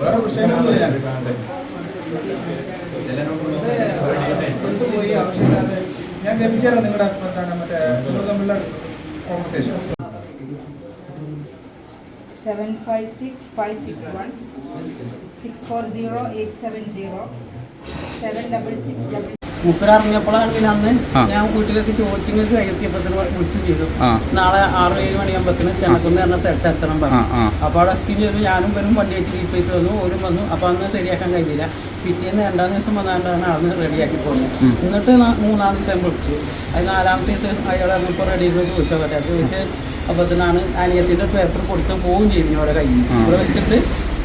വേറെ പ്രശ്നങ്ങളൊന്നുമില്ല കൊണ്ടുപോയി ആവശ്യമില്ലാതെ ഞാൻ ലഭിച്ചാലോ നിങ്ങളുടെ എന്താണ് മറ്റേ തമ്മിലുള്ള conversation seven five six five six one six four zero eight seven zero seven double six double മൂപ്പര് അറിഞ്ഞപ്പോഴാണ് പിന്നെ അന്ന് ഞാൻ വീട്ടിലേക്ക് ചോറ്റിങ് കഴിയത്തിയപ്പത്തിന് വിളിച്ചു ചെയ്തു. നാളെ ആറ് ഏഴ് മണിയാകുമ്പത്തിന് ചെന്നക്കുന്ന് പറഞ്ഞ സ്ഥലത്ത് എത്തണം പറഞ്ഞു. ആ അപ്പോൾ അവിടെ എത്തി ചെയ്തു. ഞാനും വരും വണ്ടി വെച്ച് വീട്ടിലേക്ക് വന്നു. ഓരും വന്നു. അപ്പോൾ അന്ന് ശരിയാക്കാൻ കഴിഞ്ഞില്ല. പിറ്റേന്ന് രണ്ടാം ദിവസം വന്നാണ്ടാണ് അന്ന് റെഡിയാക്കി പോകുന്നത്. എന്നിട്ട് മൂന്നാം ദിവസം വിളിച്ചു. അത് നാലാമത്തെ ദിവസം അയാൾ ഇപ്പോൾ റെഡി ചെയ്ത് ചോദിച്ചാൽ പറ്റാ ചോദിച്ച്. അപ്പത്തിനാണ് അനിയത്തിന്റെ പേപ്പർ കൊടുത്ത് പോവുകയും ചെയ്തു അവിടെ കയ്യിൽ. ഇവിടെ വെച്ചിട്ട്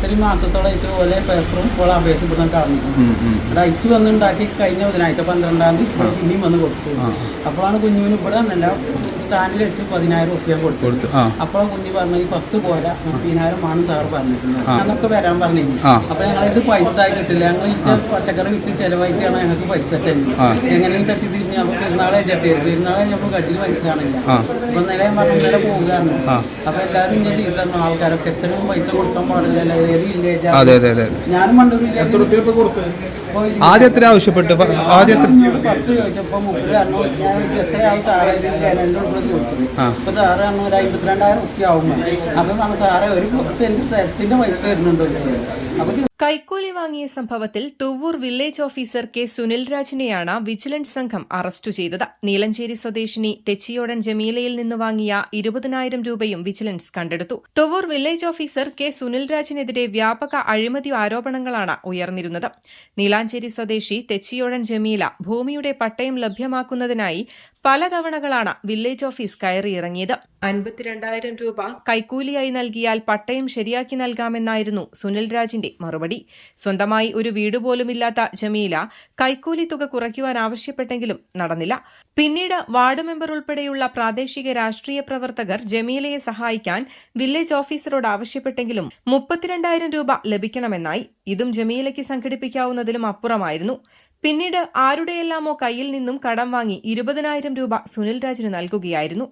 ഒരു മാസത്തോളമായിട്ട് പോലെ പേപ്പറും ഇപ്പോൾ അപേക്ഷ കാണുന്നു. അത്. ഇവിടെ അയച്ചു വന്ന് ഉണ്ടാക്കി കഴിഞ്ഞ ബുധനാഴ്ച പന്ത്രണ്ടാം തീയതി ഇനിയും വന്ന് കൊടുത്തു. അപ്പോഴാണ് കുഞ്ഞുവിന് ഇവിടെ നല്ല സ്റ്റാൻഡിൽ വെച്ച് പതിനായിരം റുപ്യ കൊടുത്തു. അപ്പോഴാണ് കുഞ്ഞു പറഞ്ഞത് ഈ പത്ത് പോരാ മുപ്പതിനായിരം ആണ് സാർ പറഞ്ഞിട്ടുള്ളത് ആ. അന്നൊക്കെ വരാൻ പറഞ്ഞു. അപ്പൊ ഞങ്ങളിത് പൈസ കിട്ടില്ല. ഞങ്ങൾ പച്ചക്കറി വിറ്റ് ചെലവാക്കിയാണ് ഞങ്ങൾക്ക് പൈസ തരുന്നത്. എങ്ങനെയും തട്ടി പെരുന്നാളെ പെരുന്നാളെ. അപ്പൊ നില ഞാൻ പറഞ്ഞു നില പോവുകയാണ്. ആ. അപ്പൊ എല്ലാവരും ഇങ്ങനെ തീർന്നു ആൾക്കാരൊക്കെ എത്രയും പൈസ കൊടുക്കാൻ പാടില്ല. ഏത് വില്ലേജ് അതെ അതെ അതെ. ഞാനും മണ്ടൂരില്ല ആദ്യം എത്ര ആവശ്യപ്പെട്ടു? ആദ്യം ഫസ്റ്റ് ചോദിച്ചപ്പോ മുപ്പത് ഞാൻ ചോദിച്ചത്. അപ്പൊ സാറ് പറഞ്ഞു ഒരു അമ്പത്തിരണ്ടായിരം ഉറുപ്പ്യ ആവും. അപ്പൊ പറഞ്ഞു സാറേ ഒരു സെന്റ് സ്ഥലത്തിന്റെ പൈസ വരുന്നുണ്ടോ അപ്പൊ കൈക്കൂലി വാങ്ങിയ സംഭവത്തിൽ Thuvvur village officer K. Sunil രാജിനെയാണ് vigilance സംഘം അറസ്റ്റ് ചെയ്തത്. നീലഞ്ചേരി സ്വദേശിനി തെച്ചിയോടൻ ജമീലയിൽ നിന്ന് വാങ്ങിയ ഇരുപതിനായിരം രൂപയും വിജിലൻസ് കണ്ടെടുത്തു. Thuvvur village officer K. Sunil രാജിനെതിരെ വ്യാപക അഴിമതി ആരോപണങ്ങളാണ് ഉയർന്നിരുന്നത്. നീലാഞ്ചേരി സ്വദേശി തെച്ചിയോടൻ ജമീല ഭൂമിയുടെ പട്ടയം ലഭ്യമാക്കുന്നതിനായി പലതവണകളാണ് വില്ലേജ് ഓഫീസ് കയറിയിറങ്ങിയത്. അൻപത്തിരണ്ടായിരം രൂപ കൈക്കൂലിയായി നൽകിയാൽ പട്ടയം ശരിയാക്കി നൽകാമെന്നായിരുന്നു സുനിൽ രാജിന്റെ മറുപടി. സ്വന്തമായി ഒരു വീട് പോലുമില്ലാത്ത ജമീല കൈക്കൂലി തുക കുറയ്ക്കുവാൻ ആവശ്യപ്പെട്ടെങ്കിലും നടന്നില്ല. പിന്നീട് വാർഡ് മെമ്പർ ഉൾപ്പെടെയുള്ള പ്രാദേശിക രാഷ്ട്രീയ പ്രവർത്തകർ ജമീലയെ സഹായിക്കാൻ വില്ലേജ് ഓഫീസറോട് ആവശ്യപ്പെട്ടെങ്കിലും മുപ്പത്തിരണ്ടായിരം രൂപ ലഭിക്കണമെന്നായി. ഇതും ജമീലയ്ക്ക് സംഘടിപ്പിക്കാവുന്നതിലും അപ്പുറമായിരുന്നു. പിന്നീട് ആരുടെയെല്ലാമോ കയ്യിൽ നിന്നും കടം വാങ്ങി ഇരുപതിനായിരം രൂപ സുനിൽ രാജിന് നൽകുകയായിരുന്നു.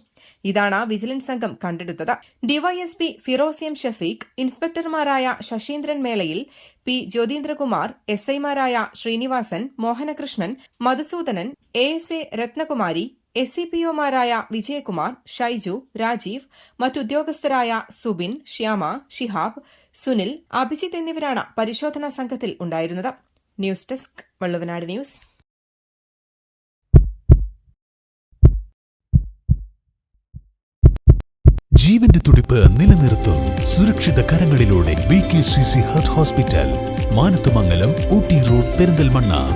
ഇതാണ് ആ വിജിലൻസ് സംഘം കണ്ടെടുത്തത്. ഡിവൈഎസ്പി ഫിറോസ് എം ഷഫീഖ് ഇൻസ്പെക്ടർമാരായ ശശീന്ദ്രൻ മേളയിൽ പി ജ്യോതീന്ദ്രകുമാർ എസ് ഐമാരായ Sreenivasan Mohanakrishnan Madhusudanan A S A Rathnakumari S C P ഒമാരായ Vijayakumar Shaiju Rajeev മറ്റുദ്യോഗസ്ഥരായ സുബിൻ ശ്യാമ ഷിഹാബ് സുനിൽ അഭിജിത്ത് എന്നിവരാണ് പരിശോധനാ സംഘത്തിൽ ഉണ്ടായിരുന്നത്. News desk Valluvanad news. ജീവന്റെ തുടിപ്പ് നിലനിർത്തും സുരക്ഷിത കരങ്ങളിലൂടെ ഹോസ്പിറ്റൽ റോഡ് പെരിന്തൽമണ്ണ.